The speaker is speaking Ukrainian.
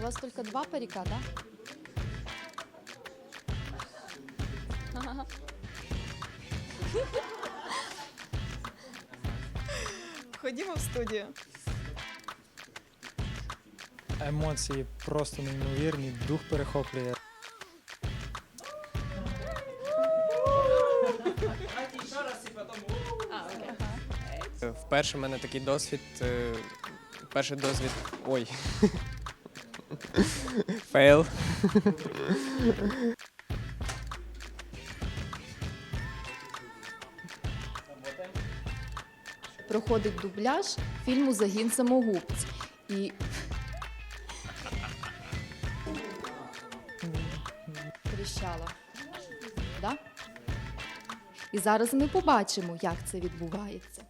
у вас только два парика, да? Ходімо в студію. Емоції просто неймовірні, дух перехоплює. Вперше в мене такий досвід. е, Перший досвід. Ой. Фейл. Проходить дубляж фільму Загін самогубць. І тріщала. Да? І зараз ми побачимо, як це відбувається.